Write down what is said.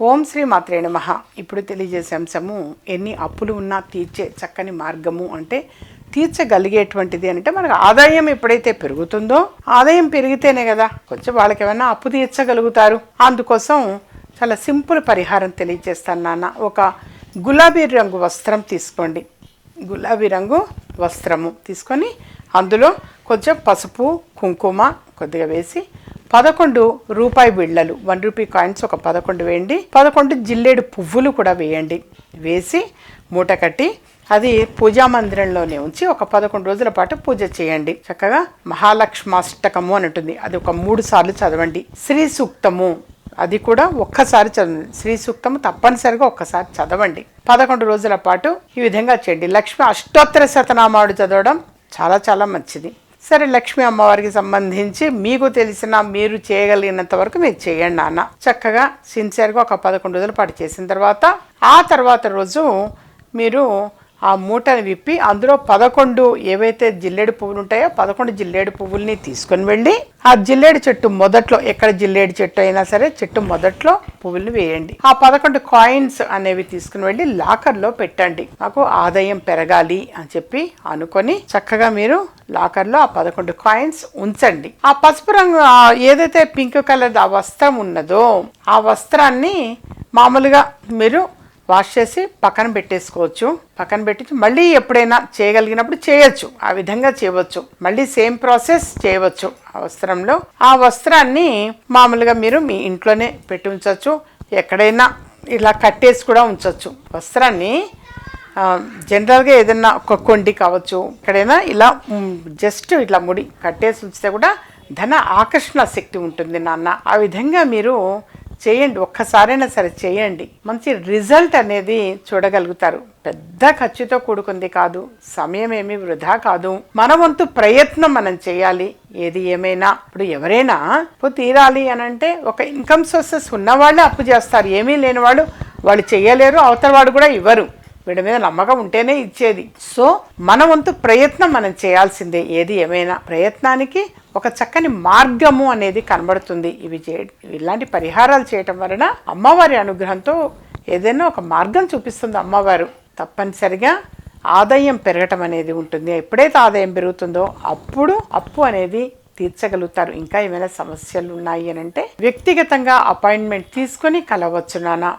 ఓం శ్రీ మాత్రే నమ. ఇప్పుడు తెలియజేసే అంశము ఎన్ని అప్పులు ఉన్నా తీర్చే చక్కని మార్గము అంటే తీర్చగలిగేటువంటిది అంటే మనకు ఆదాయం ఎప్పుడైతే పెరుగుతుందో ఆదాయం పెరిగితేనే కదా కొంచెం వాళ్ళకి ఏమైనా అప్పు తీర్చగలుగుతారు. అందుకోసం చాలా సింపుల్ పరిహారం తెలియజేస్తాను నాన్న. ఒక గులాబీ రంగు వస్త్రం తీసుకోండి. గులాబీ రంగు వస్త్రము తీసుకొని అందులో కొంచెం పసుపు కుంకుమ కొద్దిగా వేసి పదకొండు రూపాయి బిళ్ళలు వన్ రూపీ కాయిన్స్ ఒక పదకొండు వేయండి. పదకొండు జిల్లేడు పువ్వులు కూడా వేయండి. వేసి మూట కట్టి అది పూజా మందిరంలోనే ఉంచి ఒక పదకొండు రోజుల పాటు పూజ చేయండి. చక్కగా మహాలక్ష్మాష్టకము అని ఉంటుంది అది ఒక మూడు సార్లు చదవండి. శ్రీ సూక్తము. అది కూడా ఒక్కసారి చదవండి. శ్రీ సూక్తము తప్పనిసరిగా ఒక్కసారి చదవండి. పదకొండు రోజుల పాటు ఈ విధంగా చేయండి. లక్ష్మి అష్టోత్తర శతనామాడు చదవడం చాలా చాలా మంచిది. సరే లక్ష్మీ అమ్మవారికి సంబంధించి మీకు తెలిసిన మీరు చేయగలిగినంత వరకు మీరు చేయండి నాన్న. చక్కగా సిన్సియర్గా ఒక పదకొండు రోజులు పాటు చేసిన తర్వాత ఆ తర్వాత రోజు మీరు ఆ మూటను విప్పి అందులో పదకొండు ఏవైతే జిల్లేడు పువ్వులు ఉంటాయో పదకొండు జిల్లేడు పువ్వుల్ని తీసుకొని వెళ్ళి ఆ జిల్లేడు చెట్టు మొదట్లో ఎక్కడ జిల్లేడు చెట్టు అయినా సరే చెట్టు మొదట్లో పువ్వులు వేయండి. ఆ పదకొండు కాయిన్స్ అనేవి తీసుకుని వెళ్ళి లాకర్లో పెట్టండి. నాకు ఆదాయం పెరగాలి అని చెప్పి అనుకొని చక్కగా మీరు లాకర్లో ఆ పదకొండు కాయిన్స్ ఉంచండి. ఆ పసుపు రంగు ఏదైతే పింక్ కలర్ ఆ వస్త్రం ఉన్నదో ఆ వస్త్రాన్ని మామూలుగా మీరు వాష్ చేసి పక్కన పెట్టేసుకోవచ్చు. పక్కన పెట్టి మళ్ళీ ఎప్పుడైనా చేయగలిగినప్పుడు చేయొచ్చు. ఆ విధంగా చేయవచ్చు. మళ్ళీ సేమ్ ప్రాసెస్ చేయవచ్చు. ఆ వస్త్రంలో. ఆ వస్త్రాన్ని మామూలుగా మీరు మీ ఇంట్లోనే పెట్టి ఉంచవచ్చు ఎక్కడైనా ఇలా కట్టేసి కూడా ఉంచవచ్చు వస్త్రాన్ని జనరల్గా ఏదైనా ఒక కొండి కావచ్చు ఎక్కడైనా ఇలా జస్ట్ ఇట్లా ముడి కట్టేసి ఉంచితే కూడా ధన ఆకర్షణ శక్తి ఉంటుంది నాన్న. ఆ విధంగా మీరు చేయండి ఒక్కసారైనా సరే చేయండి. మంచి రిజల్ట్ అనేది చూడగలుగుతారు. పెద్ద ఖర్చుతో కూడుకుంది కాదు సమయం ఏమీ వృధా కాదు. మన వంతు ప్రయత్నం మనం చేయాలి. ఏది ఏమైనా ఇప్పుడు ఎవరైనా అప్పు తీరాలి అని అంటే ఒక ఇన్కమ్ సోర్సెస్ ఉన్నవాళ్ళే అప్పు చేస్తారు. ఏమీ లేని వాళ్ళు వాళ్ళు చేయలేరు అవతల వాడు కూడా ఇవ్వరు. వీడి మీద నమ్మకం ఉంటేనే ఇచ్చేది. సో మన వంతు ప్రయత్నం మనం చేయాల్సిందే. ఏది ఏమైనా ప్రయత్నానికి ఒక చక్కని మార్గము అనేది కనబడుతుంది. ఇవి చే ఇలాంటి పరిహారాలు చేయటం వలన అమ్మవారి అనుగ్రహంతో ఏదైనా ఒక మార్గం చూపిస్తుంది అమ్మవారు. తప్పనిసరిగా ఆదాయం పెరగటం అనేది ఉంటుంది. ఎప్పుడైతే ఆదాయం పెరుగుతుందో అప్పుడు అప్పు అనేది తీర్చగలుగుతారు. ఇంకా ఏమైనా సమస్యలు ఉన్నాయి అని అంటే వ్యక్తిగతంగా అపాయింట్మెంట్ తీసుకొని కలవచ్చు నానా